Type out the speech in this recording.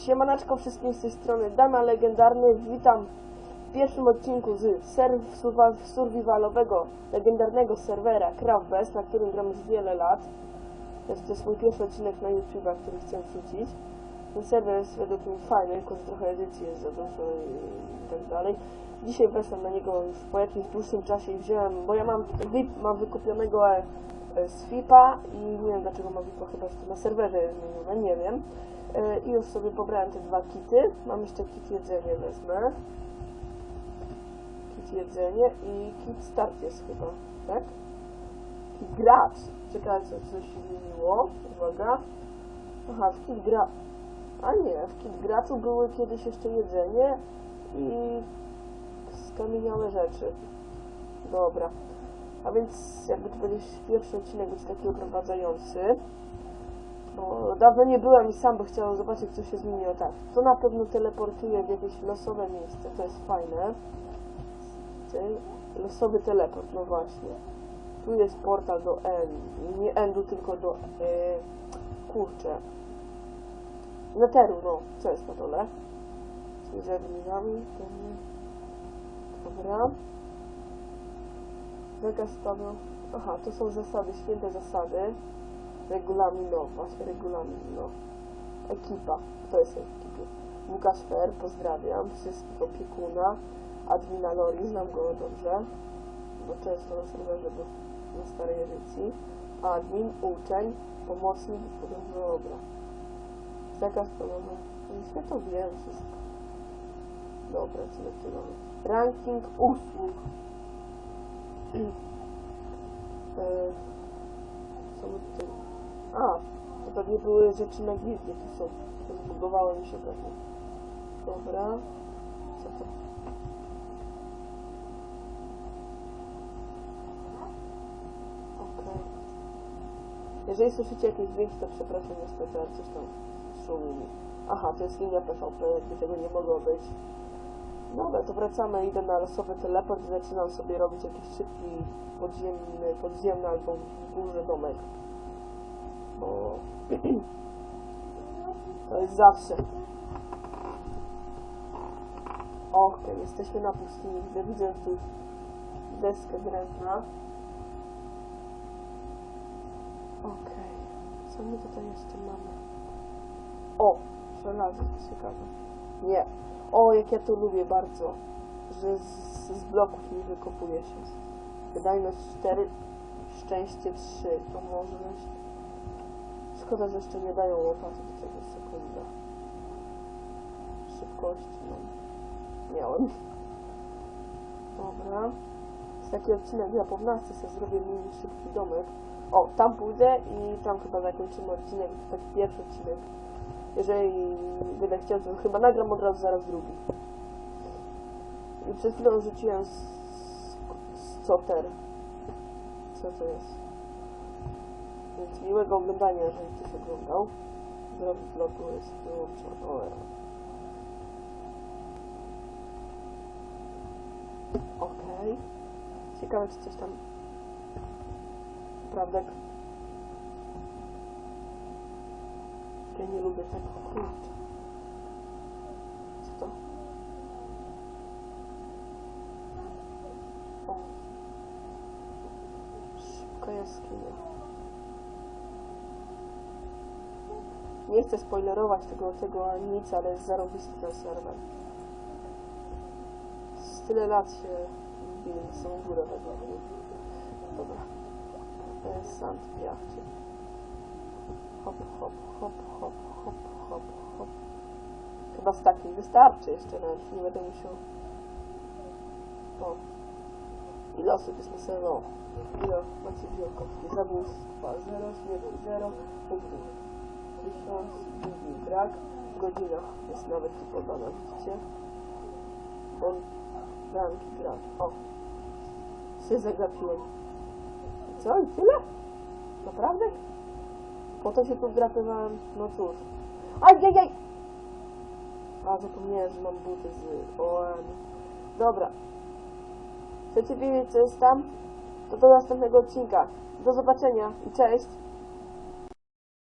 Siemaneczko wszystkim z tej strony Dana Legendarny. Witam w pierwszym odcinku z serw survivalowego, legendarnego serwera CraftBest, na którym gram już wiele lat. Jest, to jest mój pierwszy odcinek na YouTube'a, który chcę wrzucić. Ten serwer jest według mnie fajny, tylko trochę edycji jest za dużo i, tak dalej. Dzisiaj weszłem na niego już po jakimś dłuższym czasie i wziąłem, bo ja mam mam wykupionego e, z FIPA i nie wiem dlaczego mam VIPa, chyba na serwerze jest zmienione, nie wiem. E, I już sobie pobrałem te dwa kity. Mam jeszcze kit jedzenie wezmę. Kit jedzenie i kit start jest chyba, tak? Kit gracz. Czekajcie, coś się zmieniło. Uwaga. Aha, w kit gra... A nie, w kit graczu były kiedyś jeszcze jedzenie i skamieniałe rzeczy. Dobra. A więc jakby to będzie pierwszy odcinek być taki oprowadzający. Bo dawno nie byłem i sam by chciał zobaczyć, co się zmieniło. Tak, to na pewno teleportuje w jakieś losowe miejsce, to jest fajne. Losowy teleport, no właśnie. Tu jest portal do End. Nie Endu, tylko do... Yy, kurczę. Neteru, no. Co jest na dole? Z adminami. Dobra. Zakaz Paweł. Aha, to są zasady, święte zasady. Regulamin, no, właśnie regulamin, no. Ekipa, kto jest w ekipie? Łukasz Fer, pozdrawiam, wszystkich opiekuna, admina Lori, znam go dobrze, bo często na serwerze był na starej edycji. Admin, uczeń, pomocnik, podobno dobra. Zakaz więc ja to wiem wszystko. Dobra, co my tu mamy? Ranking usług. E, co my tutaj a, to pewnie były rzeczy na gildie, tu są. To zbugowało mi się pewnie. Dobra. Co to? Okej. Jeżeli słyszycie jakieś dźwięki, to przepraszam niestety, ale coś tam szumi mi. Aha, to jest linia PvP, jakby tego nie mogło być. Dobra, to wracamy, idę na losowy teleport i zaczynam sobie robić jakiś szybki podziemny, podziemny albo górze domek bo to jest zawsze. Okej, jesteśmy na pustyni. Widzę, widzę tu deskę drewna. Okej, co my tutaj jeszcze mamy? O, żelazo, ciekawe. Nie. O, jak ja to lubię bardzo, że z, z bloków nie wykopuje się. Wydajność 4, szczęście 3, to może być Szkoda, że jeszcze nie dają łopaty do tego sekunda. Szybkości mam. Miałem. Dobra. Z taki odcinek na pownasty sobie zrobię mini szybki domek. O, tam pójdę i tam chyba zakończymy odcinek. To taki pierwszy odcinek. Jeżeli będę chciał, to chyba nagram od razu zaraz drugi. I przed chwilą rzuciłem z, coter. Co to jest? Więc miłego oglądania, jeżeli ktoś oglądał. Zrobić vlogu jest wyłączony. Okej. Ciekawe, czy coś tam... Prawda? Ja nie lubię tego. Kurczę. Co to? O. Szybka jaskinia. Nie chcę spoilerować tego, tego nic, ale jest zarobisty ten serwer. Z tyle lat się wbili na samą górę mnie. Dobra. Sand w jachcie. Hop, hop, hop, hop, hop, hop, hop. Chyba z takim wystarczy jeszcze nawet. Nie będę musiał... O. Ile osób jest na serwerze? Ile macie wielkości? Zabójstwa 0, śmierci 0, punktów. 1000, drugi brak. W godzinach jest nawet tu podana, widzicie? On ranki gracz. O! Się zagapiłem. I co? I tyle? Naprawdę? Po to się tu wdrapywałem? No cóż. Ajajaj! A, zapomniałem, że mam buty z OM. Dobra. Chcecie wiedzieć, co jest tam? To do następnego odcinka. Do zobaczenia i cześć!